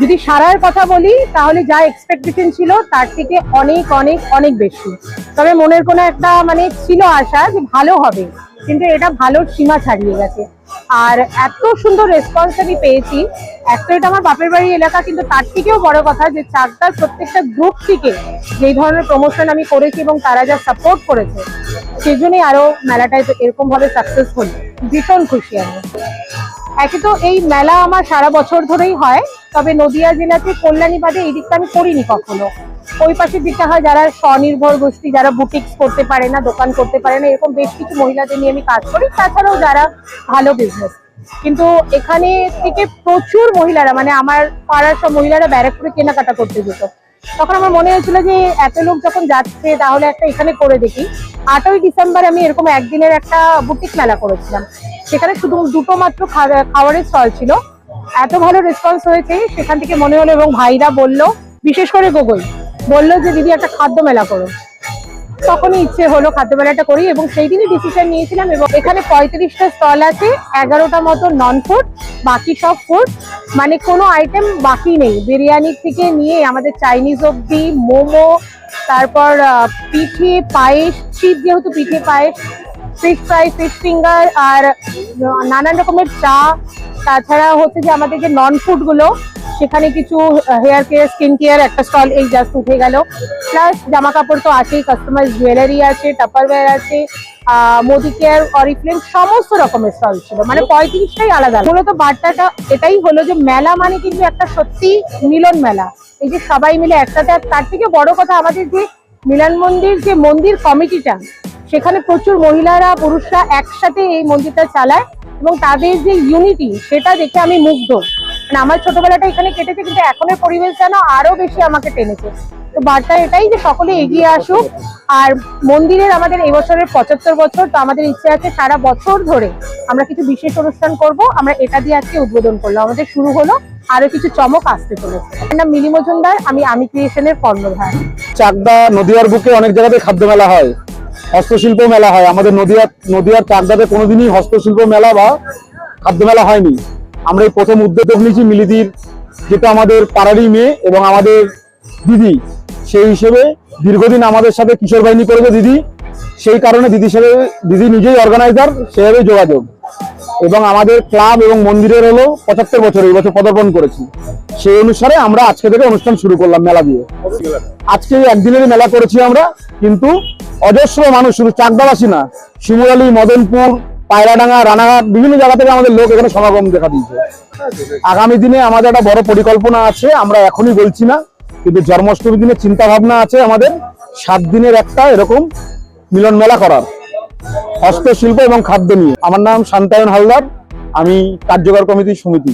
যদি সারার কথা বলি, তাহলে যা এক্সপেকটেশন ছিল, তার থেকে অনেক অনেক অনেক বেশি। তবে মনের কোনো একটা মানে ছিল আশা যে ভালো হবে, কিন্তু এটা ভালো সীমা ছাড়িয়ে গেছে। আর এত সুন্দর রেসপন্স আমি পেয়েছি। একটা এটা আমার বাপের বাড়ি এলাকা, কিন্তু তার থেকেও বড় কথা যে চাকদার প্রত্যেকটা গ্রুপ থেকে যেই ধরনের প্রমোশন আমি করেছি এবং তারা যা সাপোর্ট করেছে, সেই জন্যই আরও মেলাটা এরকম ভাবে সাকসেসফুল ভীষণ খুশি আমি। একে তো এই মেলা আমার সারা বছর ধরেই হয়, তবে নদিয়া জেলাতে কল্যাণী বাদে এই দিকটা আমি করিনি কখনো। ওই পাশের দিকটা হয়, যারা স্বনির্ভর গোষ্ঠী, যারা বুটিক্স করতে পারে না, দোকান করতে পারে না, এরকম বেশ কিছু মহিলাদের নিয়ে আমি কাজ করি, তাছাড়াও যারা ভালো বিজনেস কিন্তু এখানে থেকে প্রচুর মহিলারা মানে আমার পাড়ার সব মহিলারা ব্যারাকপুরে কেনাকাটা করতে যেত। তখন আমার মনে হয়েছিল যে, এত লোক যখন যাচ্ছে, তাহলে একটা এখানে করে দেখি। আটই ডিসেম্বর আমি এরকম একদিনের একটা বুটিক মেলা করেছিলাম। সেখানে শুধু দুটো মাত্র খা- খাবারের স্টল ছিল। এত ভালো রেসপন্স হয়েছে, সেখান থেকে মনে হলো এবং ভাইরা বলল, বিশেষ করে গোগল বলল যে, দিদি, একটা খাদ্য মেলা করো। তখনই ইচ্ছে হলো খাদ্য মেলাটা করি এবং সেই দিনই ডিসিশন নিয়েছিলাম এবং এখানে পঁয়ত্রিশটা স্টল আছে, এগারোটা মতো নন ফুড বাকি সব ফুড মানে কোনো আইটেম বাকি নেই। বিরিয়ানি থেকে নিয়ে আমাদের চাইনিজ অব্দি মোমো, তারপর পিঠে, পায়েস শীত যেহেতু পিঠে পায়েস ফিশ ফ্রাই ফিশ ফিঙ্গার আর নানান রকমের চা। তাছাড়া হচ্ছে যে আমাদের যে নন ফুডগুলো, সেখানে কিছু হেয়ার কেয়ার স্কিন কেয়ার একটা স্টল এই জাস্ট উঠে গেল। প্লাস জামা কাপড় তো আছেই কাস্টমাইজ জুয়েলারি আছে টাপারওয়্যার আছে মোদি কেয়ার অরিফ্লেম সমস্ত রকমের স্টল ছিল। মানে পঁয়ত্রিশটাই আলাদা। মূলত বার্তাটা এটাই হলো যে মেলা মানে কিন্তু একটা সত্যি মিলন মেলা। এই যে সবাই মিলে একসাথে তার থেকে বড় কথা আমাদের যে মিলন মন্দির যে মন্দির কমিটিটা, সেখানে প্রচুর মহিলারা, পুরুষরা একসাথে এই মন্দিরটা চালায় এবং তাদের যে ইউনিটি সেটা দেখে আমি মুগ্ধ। মানে আমার ছোটবেলাটা এখানে কেটেছে, কিন্তু এখনের পরিবেশ যেন আরও বেশি আমাকে টেনেছে। তো বার্তা এটাই যে সকলে এগিয়ে আসুক, আর মন্দিরের আমাদের এই বছরের পঁচাত্তর বছর, তো আমাদের ইচ্ছে আছে সারা বছর ধরে আমরা কিছু বিশেষ অনুষ্ঠান করব, আমরা এটা দিয়ে আজকে উদ্বোধন করলাম। আমাদের শুরু হলো, আরও কিছু চমক আসতে চলেছে। নাম মিলি মজুমদার, আমি আমি ক্রিয়েশনের কর্ণধার। চাকদা নদিয়ার বুকে অনেক জায়গাতে খাদ্য মেলা হয়। হস্তশিল্প মেলা হয়। আমাদের নদিয়ার নদিয়ার চাকদাতে কোনোদিনই হস্তশিল্প মেলা বা খাদ্য মেলা হয়নি। আমরা এই প্রথম উদ্যোগ নিয়েছি মিলিদির, যেটা আমাদের পাড়ারই মেয়ে এবং আমাদের দিদি। সেই হিসেবে দীর্ঘদিন আমাদের সাথে কিশোর বাহিনী করেছে দিদি। সেই কারণে দিদি হিসেবে, দিদি নিজেই অর্গানাইজার সেভাবেই যোগাযোগ। এবং আমাদের ক্লাব এবং মন্দিরের হলো পঁচাত্তর বছর, এই বছর পদার্পণ করেছি। সেই অনুসারে আমরা আজকে থেকে অনুষ্ঠান শুরু করলাম মেলা দিয়ে। আজকে একদিনের মেলা করেছি আমরা, কিন্তু অজস্র মানুষ, শুধু চাকদাবাসী না শিমুরালি মদনপুর, পায়রাডাঙ্গা, রানাঘাট, বিভিন্ন জায়গা থেকে আমাদের লোক এখানে সমাগম দেখা দিয়েছে। আগামী দিনে আমাদের একটা বড় পরিকল্পনা আছে, আমরা এখনই বলছি না, কিন্তু জন্মাষ্টমী দিনে চিন্তা ভাবনা আছে আমাদের, সাত দিনের একটা এরকম মিলন মেলা করার। হস্তশিল্প এবং খাদ্য নিয়ে। আমার নাম শান্তায়ন হালদার আমি কার্যকর কমিটির সমিতি।